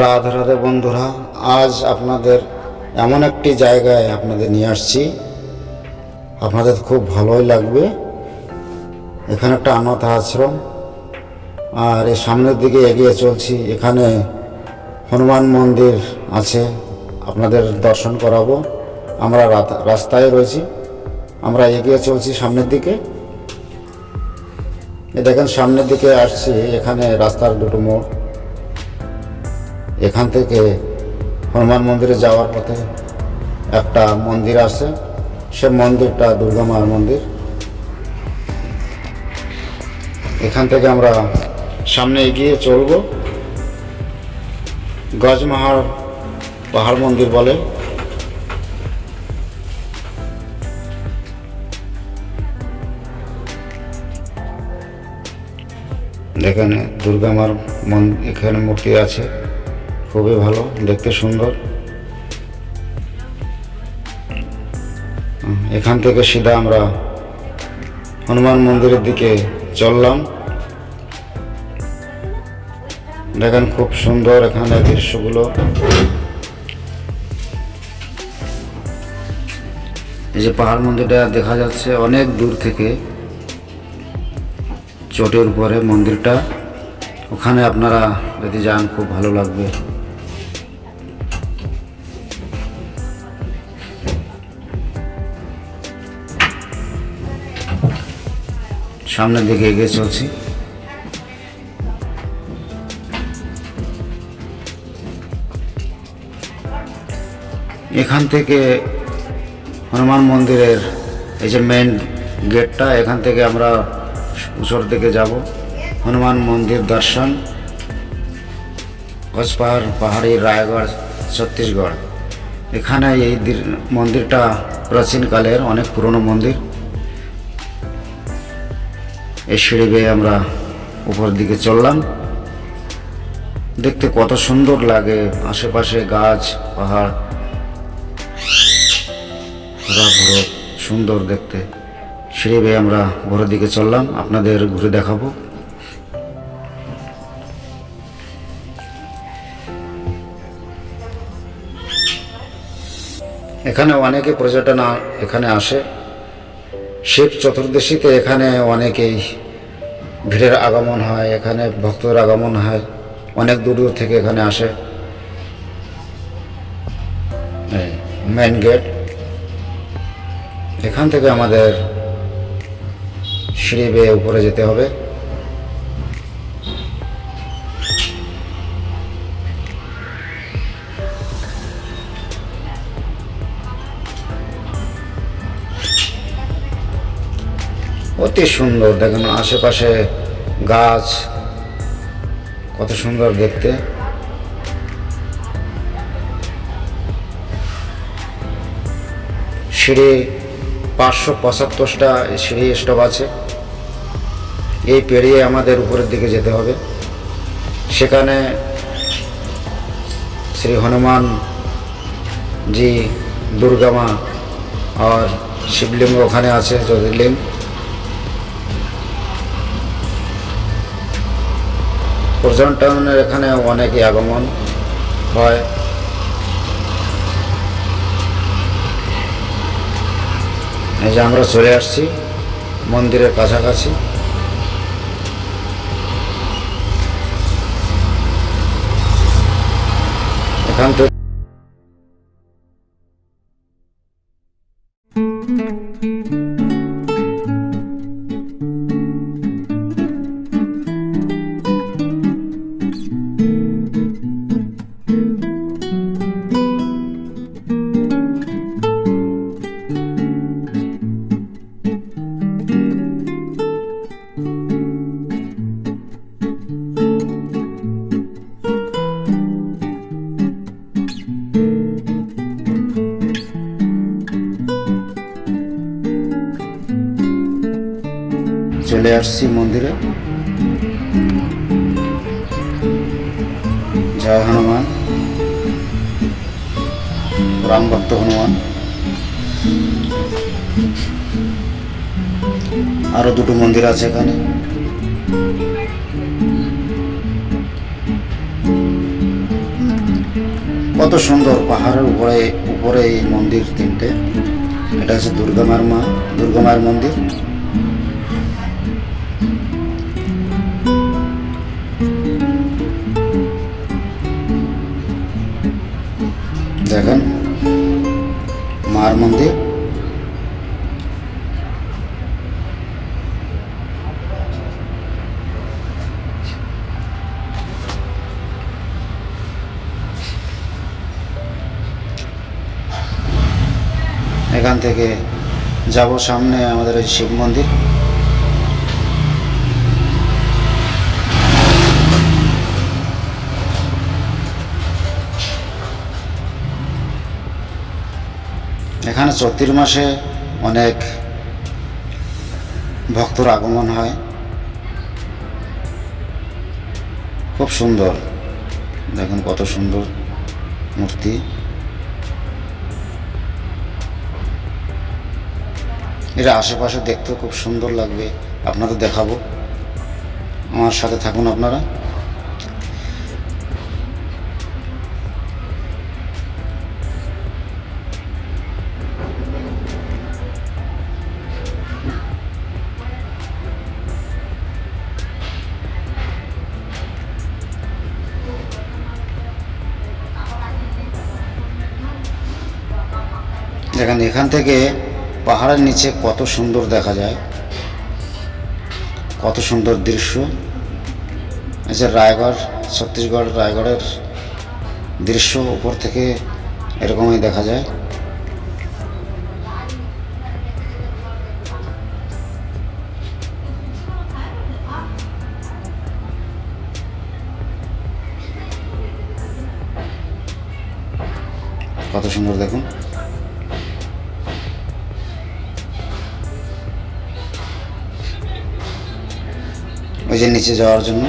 রাধে রাধে বন্ধুরা, আজ আপনাদের এমন একটি জায়গায় আপনাদের নিয়ে আসছি। আপনাদের খুব ভালোই লাগবে। এখানে একটা অনাথ আশ্রম, আর এই সামনের দিকে এগিয়ে চলছি। এখানে হনুমান মন্দির আছে, আপনাদের দর্শন করাবো। আমরা রাস্তায় রয়েছি। আমরা এগিয়ে চলছি সামনের দিকে। দেখেন, সামনের দিকে আসছি। এখানে রাস্তার দুটো মোড়। এখান থেকে হনুমান মন্দিরে যাওয়ার পথে একটা মন্দির আছে, সে মন্দিরটা দুর্গা মার মন্দির। এখান থেকে আমরা সামনে এগিয়ে চলব। গজমাহার পাহাড় মন্দির বলে। এখানে দুর্গা মার মন এখানে মূর্তি আছে। খুবই ভালো, দেখতে সুন্দর। এখান থেকে সিধা আমরা হনুমান মন্দিরের দিকে চললাম। দেখেন খুব সুন্দর এখানে দৃশ্যগুলো। এই যে পাহাড় মন্দিরটা দেখা যাচ্ছে অনেক দূর থেকে চোটের উপরে মন্দিরটা। ওখানে আপনারা যদি যান, খুব ভালো লাগবে। সামনের দিকে এগিয়ে চলছি। এখান থেকে হনুমান মন্দিরের এই যে মেন গেটটা এখান থেকে আমরা উত্তর দিকে যাব। হনুমান মন্দির দর্শন। কচপাহাড় পাহাড়ি রায়গড়, ছত্তিশগড়। এখানে এই মন্দিরটা প্রাচীনকালের অনেক পুরনো মন্দির। এই সিঁড়ি বেয়ে আমরা উপর দিকে চললাম। দেখতে কত সুন্দর লাগে আশেপাশে গাছ, পাহাড়। সুন্দর দেখতে। সিঁড়ি বেয়ে আমরা ভোরের দিকে চললাম। আপনাদের ঘুরে দেখাবো। এখানে অনেকে পর্যটন এখানে আসে। শিব চতুর্দশীতে এখানে অনেকেই ভিড়ের আগমন হয়, এখানে ভক্তদের আগমন হয়, অনেক দূর দূর থেকে এখানে আসে। মেন গেট এখান থেকে আমাদের সিঁড়ি বেয়ে উপরে যেতে হবে। অতি সুন্দর। দেখেন, আশেপাশে গাছ। কত সুন্দর দেখতে। সিঁড়ি পাঁচশো পঁচাত্তরটা সিঁড়ি স্টপ আছে। এই পেরিয়ে আমাদের উপরের দিকে যেতে হবে। সেখানে শ্রী হনুমান জি দুর্গা মা আর শিবলিঙ্গ ওখানে আছে, জ্যোতির্লিঙ্গ। পর্যটনের এখানে অনেকই আগমন হয়। এই যে আমরা চলে আসছি মন্দিরের কাছাকাছি। এখান থেকে চলে আসছি মন্দিরে। জয় হনুমান। রাম ভক্ত হনুমান। আরও দুটো মন্দির আছে এখানে। কত সুন্দর পাহাড়ের উপরে উপরে এই মন্দির তিনটে। এটা হচ্ছে দুর্গা মার মা, দুর্গা মায়ের মন্দির। দেখেন। মার মন্দির এখান থেকে যাব সামনে আমাদের ওই শিব মন্দির। এখানে চৈত্র মাসে অনেক ভক্তর আগমন হয়। খুব সুন্দর। দেখুন কত সুন্দর মূর্তি। এটা আশেপাশে দেখতেও খুব সুন্দর লাগবে। আপনাদের দেখাবো। আমার সাথে থাকুন আপনারা। দেখেন এখান থেকে পাহাড়ের নিচে কত সুন্দর দেখা যায়, কত সুন্দর দৃশ্য। যে রায়গড়, ছত্তিশগড় রায়গড়ের দৃশ্য উপর থেকে এরকমই দেখা যায়। কত সুন্দর দেখুন। ওই যে নিচে যাওয়ার জন্য।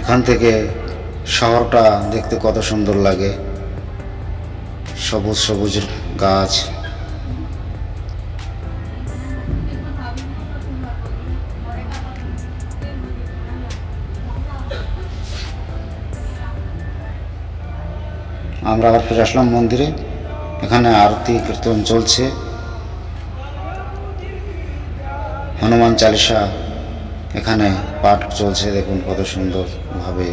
এখান থেকে শহরটা দেখতে কত সুন্দর লাগে। সবুজ সবুজ গাছ। আমরা আবার ফিরে আসলাম মন্দিরে। এখানে আরতি, কীর্তন চলছে। হনুমান চালিসা এখানে পাঠ চলছে, দেখুন কত সুন্দরভাবে।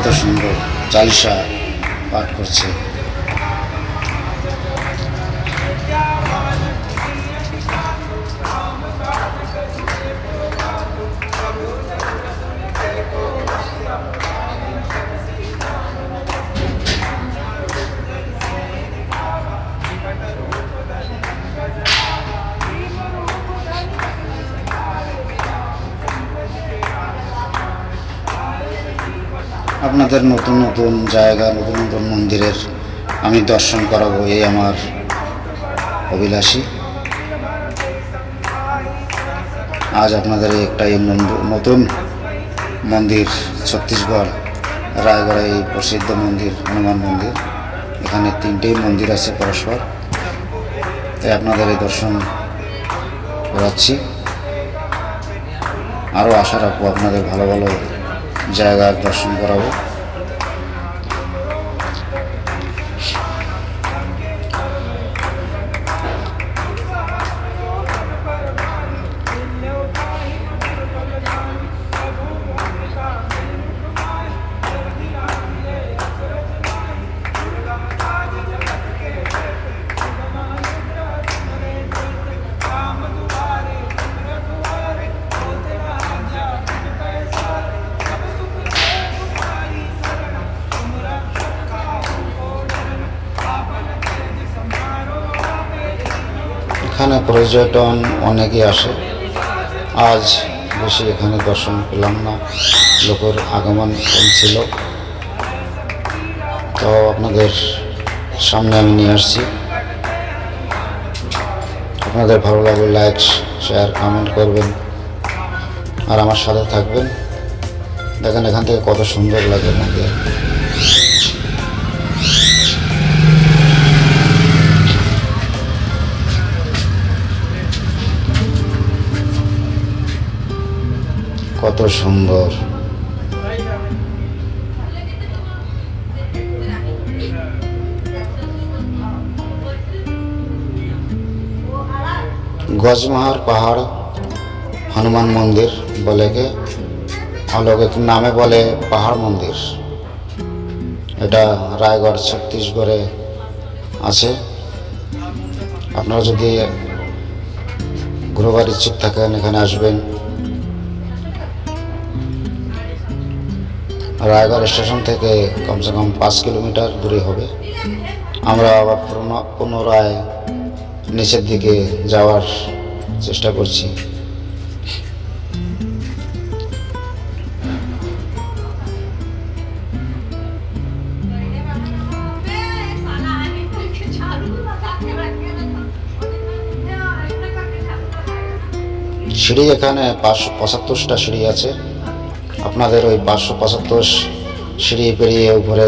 কত সুন্দর চালিশা পাঠ করছে। আপনাদের নতুন নতুন জায়গা, নতুন নতুন মন্দিরের আমি দর্শন করাবো, এই আমার অভিলাষী। আজ আপনাদের একটা এই নতুন মন্দির, ছত্তিশগড়, রায়গড়ে, এই প্রসিদ্ধ মন্দির, হনুমান মন্দির। এখানে তিনটেই মন্দির আছে পরস্পর। তাই আপনাদের এই দর্শন করাচ্ছি। আরও আশা রাখব আপনাদের ভালো ভালো জায়গার দর্শন করাবো। পর্যটন অনেকেই আসে। আজ বেশি এখানে দর্শন পেলাম না, লোকের আগমন ছিল তো আপনাদের সামনে আমি নিয়ে আসছি। আপনাদের ভালো লাগলে লাইক শেয়ার কমেন্ট করবেন। আর আমার সাথে থাকবেন। দেখেন এখান থেকে কত সুন্দর লাগে মন্দির সুন্দর। গজমাহার পাহাড়, হনুমান মন্দির বলে কে অলৌকিক নামে বলে পাহাড় মন্দির? এটা রায়গড়, ছত্তিশগড়ে আছে। আপনারা যদি ঘুরবার ইচ্ছুক থাকেন, এখানে আসবেন। রায়গড় স্টেশন থেকে কমসে কম পাঁচ কিলোমিটার দূরে হবে। আমরা আবার পুনঃ- পুনরায় নিচের দিকে যাওয়ার চেষ্টা করছি। সিঁড়ি এখানে পাঁচশো পঁচাত্তরটা সিঁড়ি আছে। আপনাদের ওই পাঁচশো পঁচাত্তর সিঁড়ি পেরিয়ে উপরে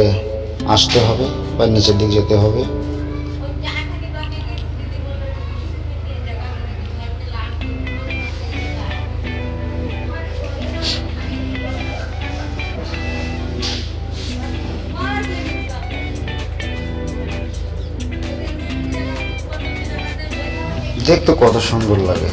আসতে হবে বা নিচের দিক যেতে হবে। দেখতে কত সুন্দর লাগে।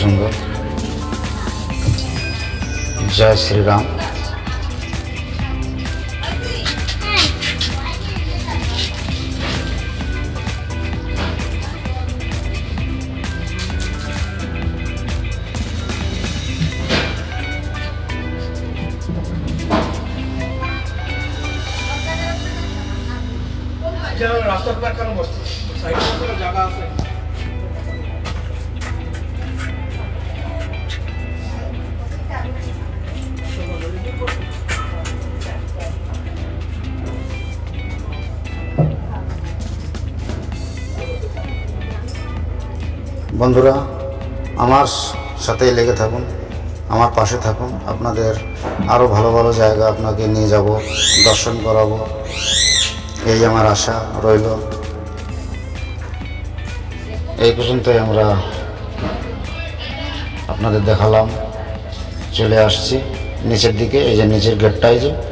দেখুন কত সুন্দর জয় শ্রীরাম রাস্তার প্ল্যান বন্ধুরা, আমার সাথেই লেগে থাকুন, আমার পাশে থাকুন। আপনাদের আরও ভালো ভালো জায়গা আপনাকে নিয়ে যাব, দর্শন করাবো। এই আমার আশা রইল। এই পর্যন্তই আমরা আপনাদের দেখালাম। চলে আসছি নিচের দিকে, এই যে নিচের গেটটাই যে।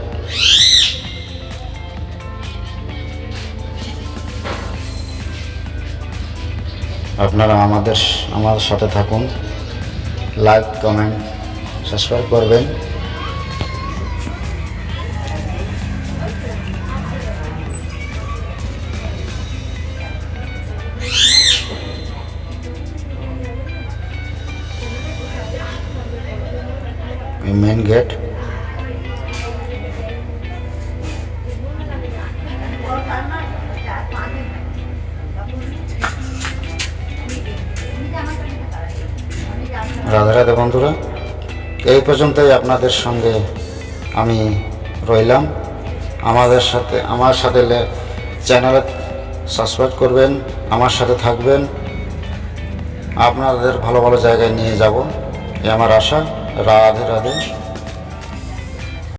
আপনারা আমাদের আমার সাথে থাকুন। লাইক কমেন্ট সাবস্ক্রাইব করবেন। মেন গেট রাধে রাধে বন্ধুরা, এই পর্যন্তই আপনাদের সঙ্গে আমি রইলাম। আমাদের সাথে, আমার সাথে চ্যানেলে সাবস্ক্রাইব করবেন, আমার সাথে থাকবেন। আপনাদের ভালো ভালো জায়গায় নিয়ে যাব, এ আমার আশা। রাধে রাধে।